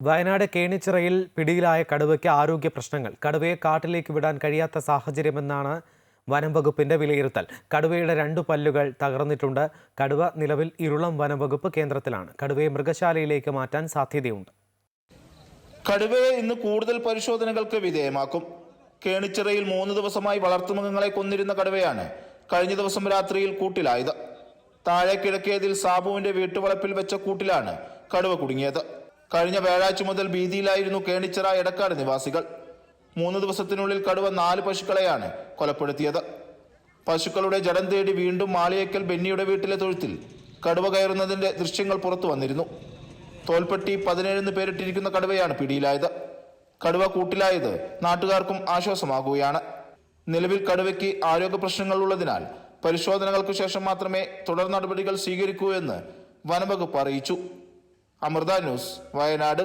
വയനാട് കേണിച്ചിറയിൽ പിടിയിലായ കടുവയ്ക്ക് ആരോഗ്യ പ്രശ്നങ്ങൾ. കടുവയെ കാട്ടിലേക്ക് വിടാൻ കഴിയാത്ത സാഹചര്യമെന്നാണ് വനം വകുപ്പിന്റെ വിലയിരുത്തൽ. കടുവയുടെ രണ്ടു പല്ലുകൾ തകർന്നിട്ടുണ്ട്. കടുവ നിലവിൽ ഇരുളം വനം വകുപ്പ് കേന്ദ്രത്തിലാണ്. കടുവയെ മൃഗശാലയിലേക്ക് മാറ്റാൻ സാധ്യതയുണ്ട്. കടുവയെ ഇന്ന് കൂടുതൽ പരിശോധനകൾക്ക് വിധേയമാക്കും. കേണിച്ചിറയിൽ മൂന്ന് ദിവസമായി വളർത്തുമൃഗങ്ങളെ കൊന്നിരുന്ന കടുവയാണ് കഴിഞ്ഞ ദിവസം രാത്രിയിൽ കൂട്ടിലായത്. താഴെ കിഴക്കേതിൽ സാബുവിന്റെ വീട്ടുവളപ്പിൽ വെച്ച കൂട്ടിലാണ് കടുവ കുടുങ്ങിയത്. കഴിഞ്ഞ വ്യാഴാഴ്ച മുതൽ ഭീതിയിലായിരുന്നു കേണിച്ചിറ എടക്കാട് നിവാസികൾ. മൂന്ന് ദിവസത്തിനുള്ളിൽ കടുവ നാല് പശുക്കളെയാണ് കൊലപ്പെടുത്തിയത്. പശുക്കളുടെ ജഡം തേടി വീണ്ടും മാളിയേക്കൽ ബെന്നിയുടെ വീട്ടിലെ തൊഴുത്തിൽ കടുവ കയറുന്നതിന്റെ ദൃശ്യങ്ങൾ പുറത്തു വന്നിരുന്നു. തോൽപ്പെട്ടി പതിനേഴെന്ന് പേരിട്ടിരിക്കുന്ന കടുവയാണ് പിടിയിലായത്. കടുവ കൂട്ടിലായത് നാട്ടുകാർക്കും ആശ്വാസമാകുകയാണ്. നിലവിൽ കടുവയ്ക്ക് ആരോഗ്യ പ്രശ്നങ്ങൾ ഉള്ളതിനാൽ പരിശോധനകൾക്ക് ശേഷം മാത്രമേ തുടർ നടപടികൾ സ്വീകരിക്കൂ എന്ന് വനംവകുപ്പ് അറിയിച്ചു. അമൃത ന്യൂസ് വയനാട്.